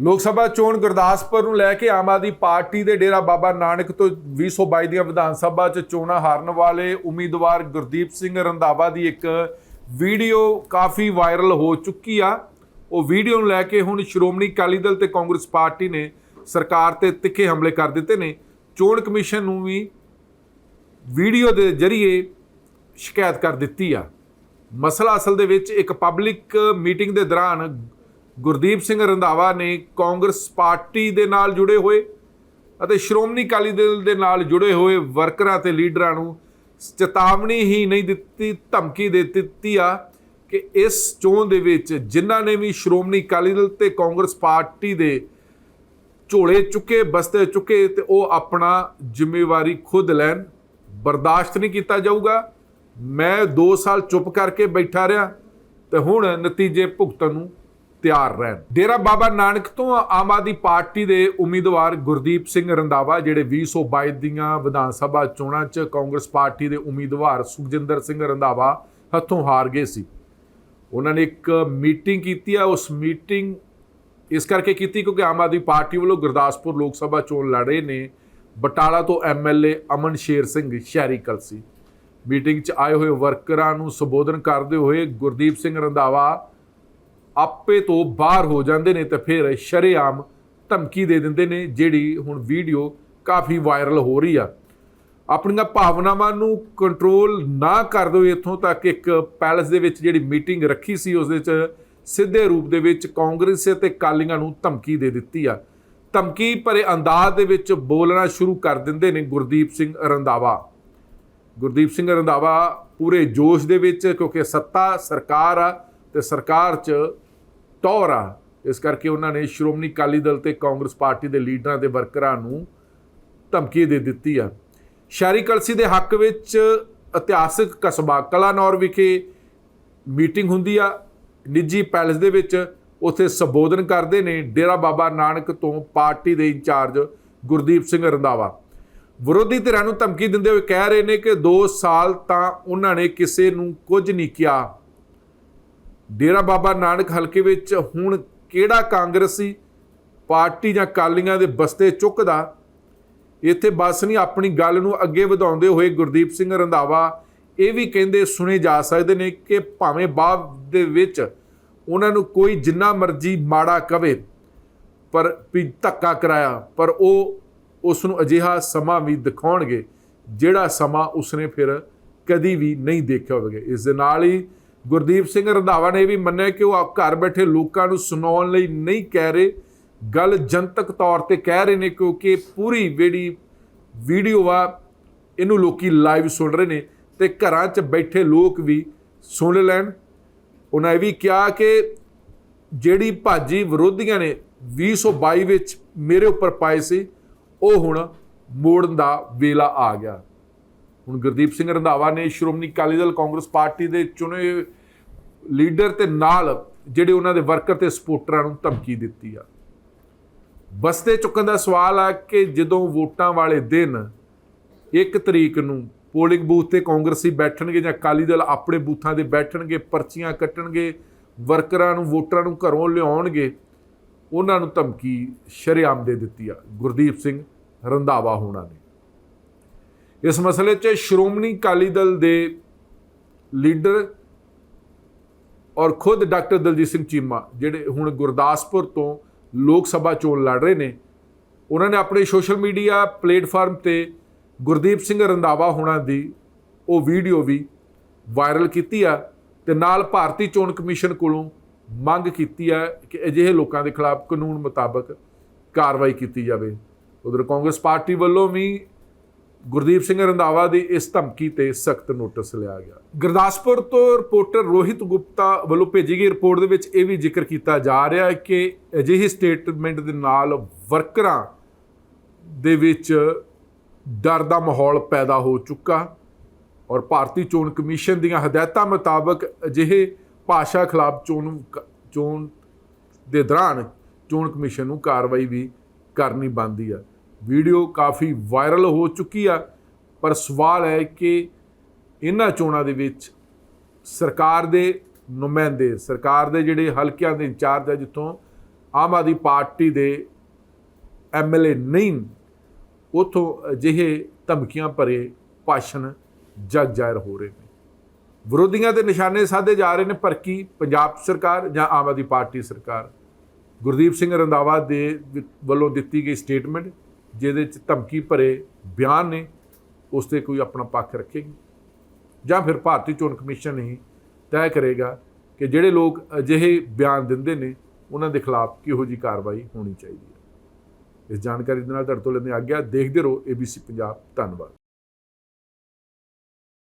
ਲੋਕ ਸਭਾ ਚੋਣ ਗੁਰਦਾਸਪੁਰ ਨੂੰ ਲੈ ਕੇ ਆਮ ਆਦਮੀ ਪਾਰਟੀ ਦੇ ਡੇਰਾ ਬਾਬਾ ਨਾਨਕ ਤੋਂ 2022 ਦੀਆਂ ਵਿਧਾਨ ਸਭਾ 'ਚ ਚੋਣਾਂ ਹਾਰਨ ਵਾਲੇ ਉਮੀਦਵਾਰ ਗੁਰਦੀਪ ਸਿੰਘ ਰੰਧਾਵਾ ਦੀ ਇੱਕ ਵੀਡੀਓ ਕਾਫੀ ਵਾਇਰਲ ਹੋ ਚੁੱਕੀ ਆ। ਉਹ ਵੀਡੀਓ ਨੂੰ ਲੈ ਕੇ ਹੁਣ ਸ਼੍ਰੋਮਣੀ ਅਕਾਲੀ ਦਲ ਤੇ ਕਾਂਗਰਸ ਪਾਰਟੀ ਨੇ ਸਰਕਾਰ ਤੇ ਤਿੱਖੇ ਹਮਲੇ ਕਰ ਦਿੱਤੇ ਨੇ। ਚੋਣ ਕਮਿਸ਼ਨ ਨੂੰ ਵੀ ਵੀਡੀਓ ਦੇ ਜ਼ਰੀਏ ਸ਼ਿਕਾਇਤ ਕਰ ਦਿੱਤੀ ਆ। ਮਸਲਾ ਅਸਲ ਦੇ ਵਿੱਚ ਇੱਕ ਪਬਲਿਕ ਮੀਟਿੰਗ ਦੇ ਦੌਰਾਨ ਗੁਰਦੀਪ ਸਿੰਘ ਰੰਧਾਵਾ ਨੇ ਕਾਂਗਰਸ ਪਾਰਟੀ ਦੇ ਨਾਲ ਜੁੜੇ ਹੋਏ ਅਤੇ ਸ਼੍ਰੋਮਣੀ ਅਕਾਲੀ ਦਲ ਦੇ ਨਾਲ ਜੁੜੇ ਹੋਏ ਵਰਕਰਾਂ ਤੇ ਲੀਡਰਾਂ ਨੂੰ ਚੇਤਾਵਨੀ ਹੀ ਨਹੀਂ ਦਿੱਤੀ, ਧਮਕੀ ਦੇ ਦਿੱਤੀ ਆ ਕਿ ਇਸ ਚੋਣ ਦੇ ਵਿੱਚ ਜਿਨ੍ਹਾਂ ਨੇ ਵੀ ਸ਼੍ਰੋਮਣੀ ਅਕਾਲੀ ਦਲ ਤੇ ਕਾਂਗਰਸ ਪਾਰਟੀ ਦੇ ਝੋਲੇ ਚੁੱਕੇ, ਬਸਤੇ ਚੁੱਕੇ ਤੇ ਉਹ ਆਪਣਾ ਜ਼ਿੰਮੇਵਾਰੀ ਖੁਦ ਲੈਣ ਬਰਦਾਸ਼ਤ ਨਹੀਂ ਕੀਤਾ ਜਾਊਗਾ। ਮੈਂ 2 ਸਾਲ ਚੁੱਪ ਕਰਕੇ ਬੈਠਾ ਰਿਹਾ ਤੇ ਹੁਣ ਨਤੀਜੇ ਭੁਗਤਣ ਨੂੰ ਤਿਆਰ ਰਹਿਣ। ਡੇਰਾ ਬਾਬਾ ਨਾਨਕ ਤੋਂ ਆਮ ਆਦਮੀ ਪਾਰਟੀ ਦੇ ਉਮੀਦਵਾਰ ਗੁਰਦੀਪ ਸਿੰਘ ਰੰਧਾਵਾ, ਜਿਹੜੇ 2022 ਦੀਆਂ ਵਿਧਾਨ ਸਭਾ ਚੋਣਾਂ 'ਚ ਕਾਂਗਰਸ ਪਾਰਟੀ ਦੇ ਉਮੀਦਵਾਰ ਸੁਖਜਿੰਦਰ ਸਿੰਘ ਰੰਧਾਵਾ ਹੱਥੋਂ ਹਾਰ ਗਏ ਸੀ। ਉਹਨਾਂ ਨੇ ਇੱਕ ਮੀਟਿੰਗ ਕੀਤੀ ਆ। ਉਸ ਮੀਟਿੰਗ ਇਸ ਕਰਕੇ ਕੀਤੀ ਕਿਉਂਕਿ ਆਮ ਆਦਮੀ ਪਾਰਟੀ ਵੱਲੋਂ ਗੁਰਦਾਸਪੁਰ ਲੋਕ ਸਭਾ ਚੋਣ ਲੜ ਰਹੇ ਨੇ। ਬਟਾਲਾ ਤੋਂ ਐਮਐਲਏ ਅਮਨ ਸ਼ੇਰ ਸਿੰਘ ਸ਼ਹਿਰੀ ਕਲਸੀ ਮੀਟਿੰਗ 'ਚ ਆਏ ਹੋਏ ਵਰਕਰਾਂ ਨੂੰ ਸੰਬੋਧਨ ਕਰਦੇ ਹੋਏ ਗੁਰਦੀਪ ਸਿੰਘ ਰੰਧਾਵਾ ਆਪੇ ਤੋਂ ਬਾਹਰ ਹੋ ਜਾਂਦੇ ਨੇ ਤੇ ਫਿਰ ਸ਼ਰੇਆਮ ਧਮਕੀ ਦੇ ਦਿੰਦੇ ਨੇ, ਜਿਹੜੀ ਹੁਣ ਵੀਡੀਓ ਕਾਫੀ ਵਾਇਰਲ ਹੋ ਰਹੀ ਆ। ਆਪਣੀਆਂ ਭਾਵਨਾਵਾਂ ਨੂੰ ਕੰਟਰੋਲ ਨਾ ਕਰਦੇ ਹੋਏ ਇੱਥੋਂ ਤੱਕ ਇੱਕ ਪੈਲਸ ਦੇ ਵਿੱਚ ਜਿਹੜੀ ਮੀਟਿੰਗ ਰੱਖੀ ਸੀ, ਉਸ ਦੇ ਵਿੱਚ ਸਿੱਧੇ ਰੂਪ ਦੇ ਵਿੱਚ ਕਾਂਗਰਸ ਤੇ ਕਾਲੀਆਂ ਨੂੰ ਧਮਕੀ ਦੇ ਦਿੱਤੀ ਆ। ਧਮਕੀ ਭਰੇ ਅੰਦਾਜ਼ ਦੇ ਵਿੱਚ ਬੋਲਣਾ ਸ਼ੁਰੂ ਕਰ ਦਿੰਦੇ ਨੇ ਗੁਰਦੀਪ ਸਿੰਘ ਰੰਧਾਵਾ। ਗੁਰਦੀਪ ਸਿੰਘ ਰੰਧਾਵਾ ਪੂਰੇ ਜੋਸ਼ ਦੇ ਵਿੱਚ, ਕਿਉਂਕਿ ਸੱਤਾ ਸਰਕਾਰ ਆ ਤੇ ਸਰਕਾਰ 'ਚ ਟੌਰ ਆ ਇਸ ਕਰਕੇ ਉਹਨਾਂ ਨੇ ਸ਼੍ਰੋਮਣੀ ਅਕਾਲੀ ਦਲ ਤੇ ਕਾਂਗਰਸ ਪਾਰਟੀ ਦੇ ਲੀਡਰਾਂ ਦੇ ਵਰਕਰਾਂ ਨੂੰ ਧਮਕੀ ਦੇ ਦਿੱਤੀ ਆ। ਸ਼ਹਿਰੀ ਕਲਸੀ ਦੇ ਹੱਕ ਵਿੱਚ ਇਤਿਹਾਸਕ ਕਸਬਾ ਕਲਾਨੌਰ ਵਿਖੇ ਮੀਟਿੰਗ ਹੁੰਦੀ ਆ। ਨਿੱਜੀ ਪੈਲਸ ਦੇ ਵਿੱਚ ਉੱਥੇ ਸੰਬੋਧਨ ਕਰਦੇ ਨੇ ਡੇਰਾ ਬਾਬਾ ਨਾਨਕ ਤੋਂ ਪਾਰਟੀ ਦੇ ਇੰਚਾਰਜ ਗੁਰਦੀਪ ਸਿੰਘ ਰੰਧਾਵਾ। ਵਿਰੋਧੀ ਧਿਰਾਂ ਨੂੰ ਧਮਕੀ ਦਿੰਦੇ ਹੋਏ ਕਹਿ ਰਹੇ ਨੇ ਕਿ 2 ਸਾਲ ਤਾਂ ਉਹਨਾਂ ਨੇ ਕਿਸੇ ਨੂੰ ਕੁਝ ਨਹੀਂ ਕਿਹਾ। ਡੇਰਾ ਬਾਬਾ ਨਾਨਕ ਹਲਕੇ ਵਿੱਚ ਹੁਣ ਕਿਹੜਾ ਕਾਂਗਰਸੀ ਪਾਰਟੀ ਜਾਂ ਕਾਲੀਆਂ ਦੇ ਬਸਤੇ ਚੁੱਕਦਾ? ਇੱਥੇ ਬਸ ਨਹੀਂ, ਆਪਣੀ ਗੱਲ ਨੂੰ ਅੱਗੇ ਵਧਾਉਂਦੇ ਹੋਏ ਗੁਰਦੀਪ ਸਿੰਘ ਰੰਧਾਵਾ ਇਹ ਵੀ ਕਹਿੰਦੇ ਸੁਣੇ ਜਾ ਸਕਦੇ ਨੇ ਕਿ ਭਾਵੇਂ ਬਾਅਦ ਦੇ ਵਿੱਚ ਉਹਨਾਂ ਨੂੰ ਕੋਈ ਜਿੰਨਾ ਮਰਜ਼ੀ ਮਾੜਾ ਕਵੇ, ਪਰ ਵੀ ਧੱਕਾ ਕਰਾਇਆ, ਪਰ ਉਹ ਉਸ ਨੂੰ ਅਜਿਹਾ ਸਮਾਂ ਵੀ ਦਿਖਾਉਣਗੇ ਜਿਹੜਾ ਸਮਾਂ ਉਸਨੇ ਫਿਰ ਕਦੀ ਵੀ ਨਹੀਂ ਦੇਖਿਆ ਹੋਵੇਗਾ। ਇਸ ਦੇ ਨਾਲ ਹੀ ਗੁਰਦੀਪ ਸਿੰਘ ਰੰਧਾਵਾ ਨੇ ਇਹ ਵੀ ਮੰਨਿਆ ਕਿ ਉਹ ਆਪ ਘਰ ਬੈਠੇ ਲੋਕਾਂ ਨੂੰ ਸੁਣਾਉਣ ਲਈ ਨਹੀਂ ਕਹਿ ਰਹੇ। ਗੱਲ ਜਨਤਕ ਤੌਰ ਤੇ ਕਹਿ ਰਹੇ ਨੇ ਕਿਉਂਕਿ ਪੂਰੀ ਜਿਹੜੀ ਵੀਡੀਓ ਆ, ਇਹਨੂੰ ਲੋਕੀ ਲਾਈਵ ਸੁਣ ਰਹੇ ਨੇ ਤੇ ਘਰਾਂ 'ਚ ਬੈਠੇ ਲੋਕ ਵੀ ਸੁਣ ਲੈਣ। ਉਹਨਾਂ ਇਹ ਵੀ ਕਿਹਾ ਕਿ ਜਿਹੜੀ ਭਾਜੀ ਵਿਰੋਧੀਆਂ ਨੇ 2022 ਵਿੱਚ ਮੇਰੇ ਉੱਪਰ ਪਾਏ ਸੀ, ਉਹ ਹੁਣ ਮੋੜਨ ਦਾ ਵੇਲਾ ਆ ਗਿਆ। ਹੁਣ ਗੁਰਦੀਪ ਸਿੰਘ ਰੰਧਾਵਾ ਨੇ ਸ਼੍ਰੋਮਣੀ ਅਕਾਲੀ ਦਲ ਕਾਂਗਰਸ ਪਾਰਟੀ ਦੇ ਚੁਣੇ ਲੀਡਰ ਤੇ ਨਾਲ ਜਿਹੜੇ ਉਹਨਾਂ ਦੇ ਵਰਕਰ ਤੇ ਸਪੋਰਟਰਾਂ ਨੂੰ ਧਮਕੀ ਦਿੱਤੀ ਆ। ਬਸਤੇ ਚੁੱਕਣ ਦਾ ਸਵਾਲ ਆ ਕਿ ਜਦੋਂ ਵੋਟਾਂ ਵਾਲੇ ਦਿਨ ਇੱਕ ਤਰੀਕ ਨੂੰ ਪੋਲਿੰਗ ਬੂਥ ਤੇ ਕਾਂਗਰਸੀ ਬੈਠਣਗੇ ਜਾਂ ਅਕਾਲੀ ਦਲ ਆਪਣੇ ਬੂਥਾਂ ਤੇ ਬੈਠਣਗੇ, ਪਰਚੀਆਂ ਕੱਟਣਗੇ, ਵਰਕਰਾਂ ਨੂੰ, ਵੋਟਰਾਂ ਨੂੰ ਘਰੋਂ ਲਿਆਉਣਗੇ, ਉਹਨਾਂ ਨੂੰ ਧਮਕੀ ਸ਼ਰੇਆਮ ਦੇ ਦਿੱਤੀ ਆ। ਗੁਰਦੀਪ ਸਿੰਘ ਰੰਧਾਵਾ ਹੋਣਾ ਨੇ। ਇਸ ਮਸਲੇ 'ਚ ਸ਼੍ਰੋਮਣੀ ਅਕਾਲੀ ਦਲ ਦੇ ਲੀਡਰ ਔਰ ਖੁਦ ਡਾਕਟਰ ਦਲਜੀਤ ਸਿੰਘ ਚੀਮਾ, ਜਿਹੜੇ ਹੁਣ ਗੁਰਦਾਸਪੁਰ ਤੋਂ ਲੋਕ ਸਭਾ ਚੋਣ ਲੜ ਰਹੇ ਨੇ, ਉਹਨਾਂ ਨੇ ਆਪਣੇ ਸੋਸ਼ਲ ਮੀਡੀਆ ਪਲੇਟਫਾਰਮ ਤੇ ਗੁਰਦੀਪ ਸਿੰਘ ਰੰਧਾਵਾ ਹੋਣਾ ਦੀ ਉਹ ਵੀਡੀਓ ਵੀ ਵਾਇਰਲ ਕੀਤੀ ਆ ਤੇ ਨਾਲ ਭਾਰਤੀ ਚੋਣ ਕਮਿਸ਼ਨ ਕੋਲੋਂ ਮੰਗ ਕੀਤੀ ਆ ਕਿ ਅਜਿਹੇ ਲੋਕਾਂ ਦੇ ਖਿਲਾਫ ਕਾਨੂੰਨ ਮੁਤਾਬਕ ਕਾਰਵਾਈ ਕੀਤੀ ਜਾਵੇ। ਉਧਰ ਕਾਂਗਰਸ ਪਾਰਟੀ ਵੱਲੋਂ ਵੀ ਗੁਰਦੀਪ ਸਿੰਘ ਰੰਧਾਵਾ ਦੀ ਇਸ ਧਮਕੀ ਤੇ ਸਖਤ ਨੋਟਿਸ ਲਿਆ ਗਿਆ। ਗੁਰਦਾਸਪੁਰ ਤੋਂ ਰਿਪੋਰਟਰ ਰੋਹਿਤ ਗੁਪਤਾ ਵੱਲੋਂ ਭੇਜੀ ਗਈ ਰਿਪੋਰਟ ਦੇ ਵਿੱਚ ਇਹ ਵੀ ਜ਼ਿਕਰ ਕੀਤਾ ਜਾ ਰਿਹਾ ਹੈ ਕਿ ਅਜਿਹੀ ਸਟੇਟਮੈਂਟ ਦੇ ਨਾਲ ਵਰਕਰਾਂ ਦੇ ਵਿੱਚ ਡਰ ਦਾ ਮਾਹੌਲ ਪੈਦਾ ਹੋ ਚੁੱਕਾ ਔਰ ਭਾਰਤੀ ਚੋਣ ਕਮਿਸ਼ਨ ਦੀਆਂ ਹਦਾਇਤਾਂ ਮੁਤਾਬਕ ਅਜਿਹੇ ਭਾਸ਼ਾ ਖਿਲਾਫ ਚੋਣ ਚੋਣ ਦੇ ਦੌਰਾਨ ਚੋਣ ਕਮਿਸ਼ਨ ਨੂੰ ਕਾਰਵਾਈ ਵੀ ਕਰਨੀ ਬਣਦੀ ਹੈ। ਵੀਡੀਓ ਕਾਫੀ ਵਾਇਰਲ ਹੋ ਚੁੱਕੀ ਆ, ਪਰ ਸਵਾਲ ਹੈ ਕਿ ਇਹਨਾਂ ਚੋਣਾਂ ਦੇ ਵਿੱਚ ਸਰਕਾਰ ਦੇ ਨੁਮਾਇੰਦੇ, ਸਰਕਾਰ ਦੇ ਜਿਹੜੇ ਹਲਕਿਆਂ ਦੇ ਇੰਚਾਰਜ ਆ, ਜਿੱਥੋਂ ਆਮ ਆਦਮੀ ਪਾਰਟੀ ਦੇ ਐਮਐਲਏ ਨਹੀਂ, ਉਥੋਂ ਅਜਿਹੇ ਧਮਕੀਆਂ ਭਰੇ ਭਾਸ਼ਣ ਜਗ ਜਾਹਿਰ ਹੋ ਰਹੇ ਨੇ। ਵਿਰੋਧੀਆਂ ਦੇ ਨਿਸ਼ਾਨੇ ਸਾਧੇ ਜਾ ਰਹੇ ਨੇ, ਪਰ ਕੀ ਪੰਜਾਬ ਸਰਕਾਰ ਜਾਂ ਆਮ ਆਦਮੀ ਪਾਰਟੀ ਸਰਕਾਰ ਗੁਰਦੀਪ ਸਿੰਘ ਰੰਧਾਵਾ ਦੇ ਵਿ- ਵੱਲੋਂ ਦਿੱਤੀ ਗਈ ਸਟੇਟਮੈਂਟ ਜਿਹਦੇ ਚ ਧਮਕੀ ਭਰੇ ਬਿਆਨ ਨੇ, ਉਸ ਤੇ ਕੋਈ ਆਪਣਾ ਪੱਖ ਰੱਖੇਗੀ? ਜਾਂ ਫਿਰ ਭਾਰਤੀ ਚੋਣ ਕਮਿਸ਼ਨ ਹੀ ਤੈਅ ਕਰੇਗਾ ਕਿ ਜਿਹੜੇ ਲੋਕ ਅਜਿਹੇ ਬਿਆਨ ਦਿੰਦੇ ਨੇ, ਉਹਨਾਂ ਦੇ ਖਿਲਾਫ ਕਿਹੋ ਜੀ ਕਾਰਵਾਈ ਹੋਣੀ ਚਾਹੀਦੀ ਹੈ? ਇਸ ਜਾਣਕਾਰੀ ਦੇ ਨਾਲ ਤੁਹਾਡੇ ਤੋਂ ਲੈਂਦੇ ਆਗਿਆ, ਦੇਖਦੇ ਰਹੋ ABC ਪੰਜਾਬ, ਧੰਨਵਾਦ।